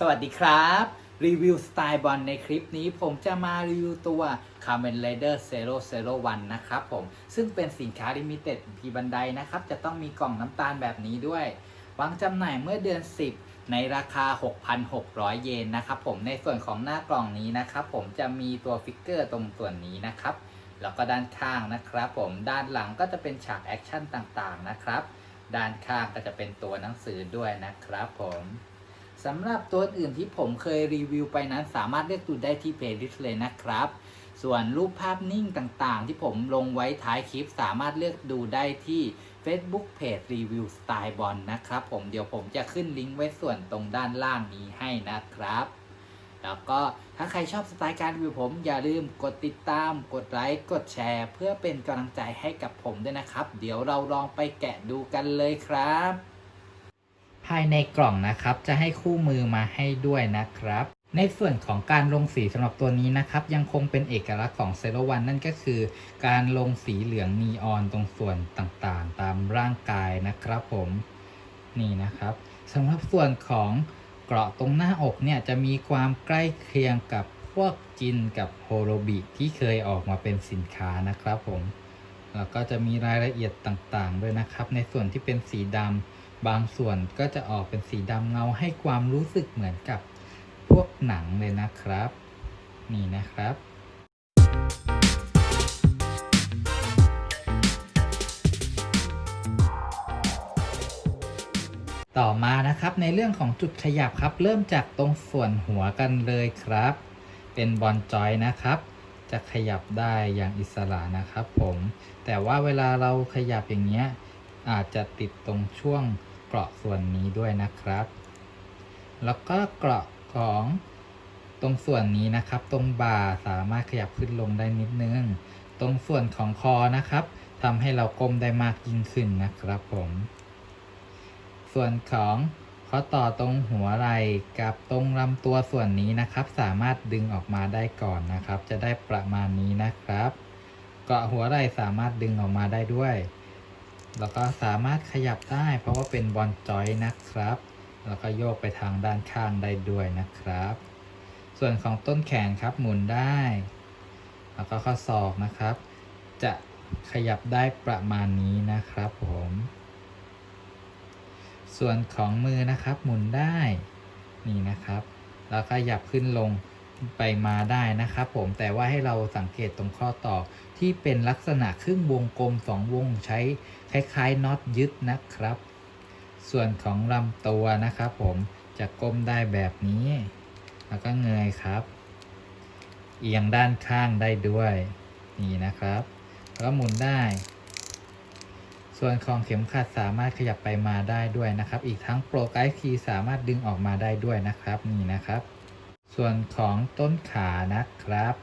สวัสดีครับ รีวิวสไตล์บอลในคลิปนี้ผมจะมารีวิวตัว Kamen Rider Zero Zero One นะครับผม ซึ่งเป็นสินค้าลิมิเต็ดที่บันไดนะครับ จะต้องมีกล่องน้ำตาลแบบนี้ด้วย วางจำหน่ายเมื่อเดือน 10 ในราคา 6,600 เยนนะครับผมในส่วนของหน้ากล่องนี้นะครับผมจะมีตัวฟิกเกอร์ตรงส่วนนี้นะครับ แล้วก็ด้านข้างนะครับผมด้านหลังก็จะเป็นฉากแอคชั่นต่างๆนะครับ ด้านข้างก็จะเป็นตัวหนังสือด้วยนะครับผม สำหรับตัวอื่นที่ผมเคยรีวิวไปนั้น สามารถเลือกดูได้ที่เพลย์ลิสต์เลยนะครับ ส่วนรูปภาพนิ่งต่างๆ ที่ผมลงไว้ท้ายคลิป สามารถเลือกดูได้ที่ Facebook Page รีวิวสไตล์บอลนะครับ ผมเดี๋ยวผมจะขึ้นลิงก์ไว้ส่วนตรงด้านล่างนี้ให้นะครับแล้วก็ถ้าใครชอบสไตล์การรีวิวผม อย่าลืมกดติดตาม กดไลค์ กดแชร์ เพื่อเป็นกำลังใจให้กับผมด้วยนะครับ เดี๋ยวเราลองไปแกะดูกันเลยครับ ภายในกล่องนะครับ จะให้คู่มือมาให้ด้วยนะครับ ในส่วนของการลงสีสำหรับตัวนี้นะครับ ยังคงเป็นเอกลักษณ์ของเซโ o วันนั่นก็คือ การลงสีเหลืองนีออนตรงส่วนต่างๆ ตามร่างกายนะครับผมนี่นะครับสำหรับส่วนของเกราะตรงหน้าอกเนี่ยจะมีความใกล้เคียงกับพวกจินกับโฮโรบิที่เคยออกมาเป็นสินค้านะครับผมแล้วก็จะมีรายละเอียดต่างๆ ด้วยนะครับ ในส่วนที่เป็นสีดำ บางส่วนก็จะออกเป็นสีดำเงาให้ความรู้สึกเหมือนกับพวกหนังเลยนะครับ นี่นะครับ ต่อมานะครับในเรื่องของจุดขยับครับ เริ่มจากตรงส่วนหัวกันเลยครับ เป็นบอลจอยนะครับจะขยับได้อย่างอิสระนะครับผม แต่ว่าเวลาเราขยับอย่างเงี้ยอาจจะติดตรงช่วง เกราะส่วนนี้ด้วยนะครับ แล้วก็เกราะของตรงส่วนนี้นะครับ ตรงบ่าสามารถขยับขึ้นลงได้นิดนึง ตรงส่วนของคอนะครับทำให้เราก้มได้มากยิ่งขึ้นนะครับผม ส่วนของข้อต่อตรงหัวไหล่กับตรงลำตัวส่วนนี้นะครับ สามารถดึงออกมาได้ก่อนนะครับ จะได้ประมาณนี้นะครับ เกาะหัวไหล่สามารถดึงออกมาได้ด้วย แล้วก็สามารถขยับได้ เพราะว่าเป็นบอลจอยนะครับ แล้วก็โยกไปทางด้านข้างได้ด้วยนะครับ ส่วนของต้นแขนครับหมุนได้ แล้วก็ข้อศอกนะครับ จะขยับได้ประมาณนี้นะครับผม ส่วนของมือนะครับหมุนได้ นี่นะครับ แล้วก็หยับขึ้นลง ไปมาได้นะครับผมแต่ว่าให้เราสังเกตตรงข้อต่อที่เป็นลักษณะครึ่งวงกลมสองวงใช้คล้ายๆน็อตยึดนะครับ ส่วนของลำตัวนะครับผมจะก้มได้แบบนี้ แล้วก็เงยครับ เอียงด้านข้างได้ด้วยนี่นะครับ แล้วก็หมุนได้ ส่วนของเข็มขัดสามารถขยับไปมาได้ด้วยนะครับ อีกทั้งโปรไกด์คีย์สามารถดึงออกมาได้ด้วยนะครับนี่นะครับ ส่วนของต้นขานะครับ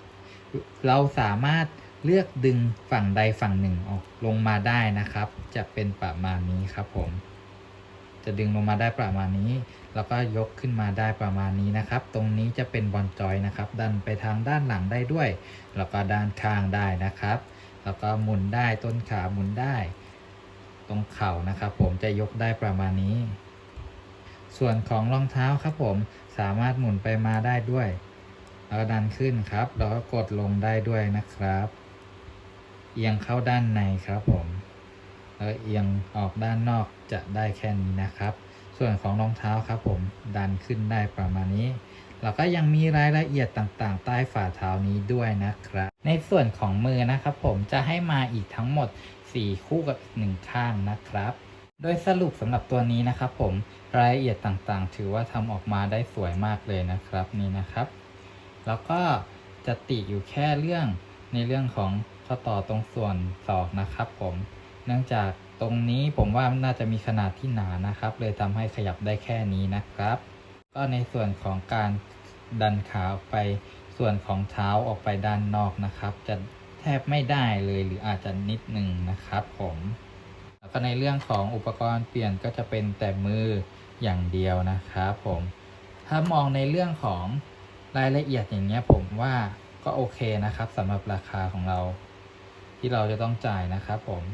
เราสามารถเลือกดึงฝั่งใดฝั่งหนึ่งออกลงมาได้นะครับ จะเป็นประมาณนี้ครับผม จะดึงลงมาได้ประมาณนี้ แล้วก็ยกขึ้นมาได้ประมาณนี้นะครับ ตรงนี้จะเป็นบอลจอยนะครับ ดันไปทางด้านหลังได้ด้วย แล้วก็ด้านข้างได้นะครับ แล้วก็หมุนได้ต้นขาหมุนได้ ตรงเข่านะครับ ผมจะยกได้ประมาณนี้ ส่วนของรองเท้าครับผมสามารถหมุนไปมาได้ด้วยแล้วดันขึ้นครับ แล้วก็กดลงได้ด้วยนะครับ เอียงเข้าด้านในครับผมแล้วเอียงออกด้านนอกจะได้แค่นี้นะครับ ส่วนของรองเท้าครับผมดันขึ้นได้ประมาณนี้แล้วก็ยังมีรายละเอียดต่างๆ ใต้ฝ่าเท้านี้ด้วยนะครับ ในส่วนของมือนะครับผมจะให้มาอีกทั้งหมด 4 คู่กับหนึ่งข้างนะครับ โดยสรุปสำหรับตัวนี้นะครับผมรายละเอียดต่างๆ ถือว่าทำออกมาได้สวยมากเลยนะครับนี่นะครับ แล้วก็จะติอยู่แค่เรื่องในเรื่องของข้อต่อตรงส่วนศอกนะครับ ผมเนื่องจากตรงนี้ผมว่าน่าจะมีขนาดที่หนานะครับ เลยทำให้ขยับได้แค่นี้นะครับ ก็ในส่วนของการดันขาออกไปส่วนของเท้าออกไปด้านนอกนะครับ จะแทบไม่ได้เลยหรืออาจจะนิดหนึ่งนะครับผม ก็ในเรื่องของอุปกรณ์เปลี่ยนก็จะเป็นแต่มืออย่างเดียวนะครับผม ถ้ามองในเรื่องของรายละเอียดอย่างเงี้ยผมว่าก็โอเคนะครับสำหรับราคาของเรา ที่เราจะต้องจ่ายนะครับผม